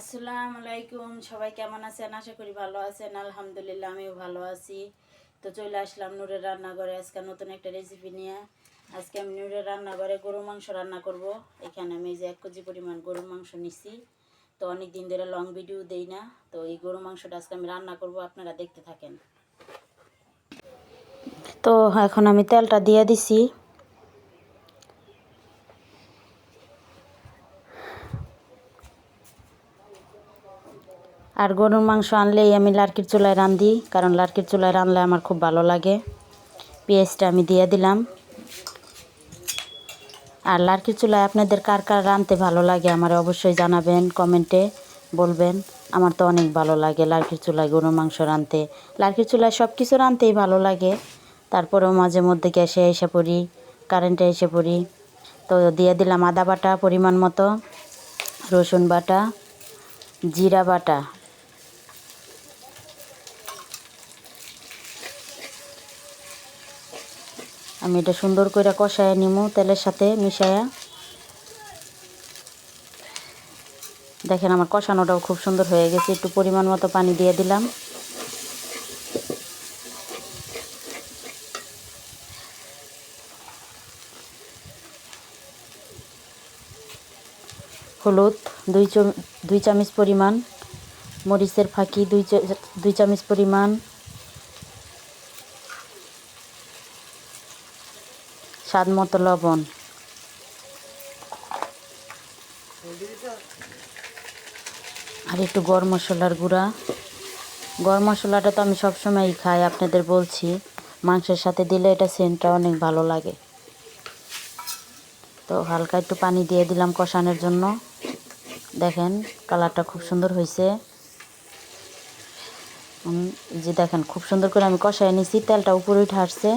আসসালামু আলাইকুম, সবাই কেমন আছেন? আশা করি ভালো আছেন, আলহামদুলিল্লাহ আমিও ভালো আছি। তো চলে আসলাম নূরের রান্নাঘরে আজকে নতুন একটা রেসিপি নিয়ে। আজকে আমি নূরের রান্নাঘরে গরু মাংস রান্না করব। এখানে আমি যে এক কেজি পরিমাণ গরুর মাংস নিছি। তো অনেক দিন ধরে লং ভিডিও দেই না, তো এই গরু মাংসটা আজকে আমি রান্না করব, আপনারা দেখতে থাকেন। তো এখন আমি তেলটা দিয়ে দিছি। আর গরুর মাংস আনলেই আমি লার্কির চুলায় রান্ধি, কারণ লার্কির চুলায় রানলে আমার খুব ভালো লাগে। পেঁয়াজটা আমি দিয়ে দিলাম। আর লার্কির চুলায় আপনাদের কার কার রাঁধতে ভালো লাগে আমার অবশ্যই জানাবেন, কমেন্টে বলবেন। আমার তো অনেক ভালো লাগে লার্কির চুলায় গরুর মাংস রাঁধতে। লার্কির চুলায় সব কিছু রাঁধতেই ভালো লাগে। তারপরেও মাঝে মধ্যে গ্যাসে এসে পড়ি, কারেন্টে এসে পড়ি। তো দিয়ে দিলাম আদা বাটা পরিমাণ মতো, রসুন বাটা, জিরা বাটা। আমি এটা সুন্দর করে কষায় নিমু, তেলের সাথে মিশায়া। দেখেন আমার কষানোটাও খুব সুন্দর হয়ে গেছে, একটু পরিমাণ মতো পানি দিয়ে দিলাম। হলুদ, দুই দুই চামচ পরিমাণ, মরিচের ফাঁকি, দুই দুই চামচ পরিমাণ স্বাদ মতো লবণ। আর একটু গরম মশলার গুঁড়া। গরম মশলাটা তো আমি সবসময়ই খাই, আপনাদের বলছি। মাংসের সাথে দিলে এটা সেন্টটা অনেক ভালো লাগে। তো হালকা একটু পানি দিয়ে দিলাম কষানোর জন্য। দেখেন কালারটা খুব সুন্দর হয়েছে যে দেখেন, খুব সুন্দর করে আমি কষায় নিছি, তেলটা উপরে উঠে আসছে।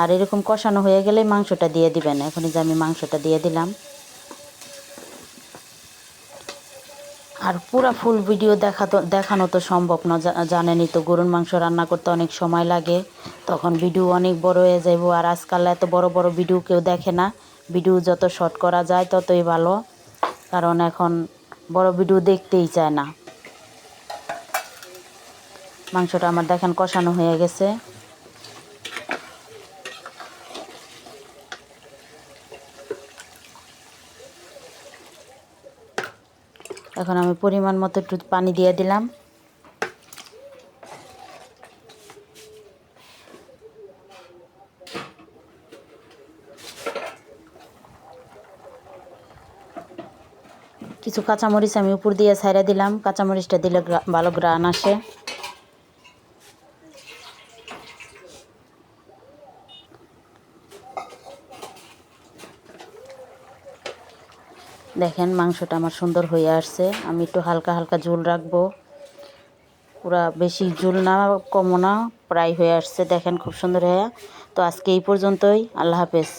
আর এরকম কষানো হয়ে গেলে মাংসটা দিয়ে দিবেন। এখন যে আমি মাংসটা দিয়ে দিলাম। আর পুরা ফুল ভিডিও দেখা তো দেখানো তো সম্ভব না। জানেনই তো, গরুর মাংস রান্না করতে অনেক সময় লাগে। তখন ভিডিও অনেক বড় হয়ে যাইব। আর আজকাল এত বড় বড় ভিডিও কেউ দেখে না। ভিডিও যত শর্ট করা যায় ততই ভালো। কারণ এখন বড় ভিডিও দেখতেই চায় না। মাংসটা আমার দেখেন কষানো হয়ে গেছে। এখন আমি পরিমাণ মতো একটু পানি দিয়ে দিলাম। কিছু কাঁচামরিচ আমি উপর দিয়ে ছাইড়া দিলাম। কাঁচামরিচটা দিলে ভালো গ্রান আসে। দেখেন মাংসটা আমার সুন্দর হয়ে আসছে। আমি একটু হালকা হালকা ঝোল রাখব। পুরা বেশি ঝুল না কমও না, প্রায় হয়ে আসছে। দেখেন খুব সুন্দর হয়ে। তো আজকে এই পর্যন্তই। আল্লাহ হাফেজ।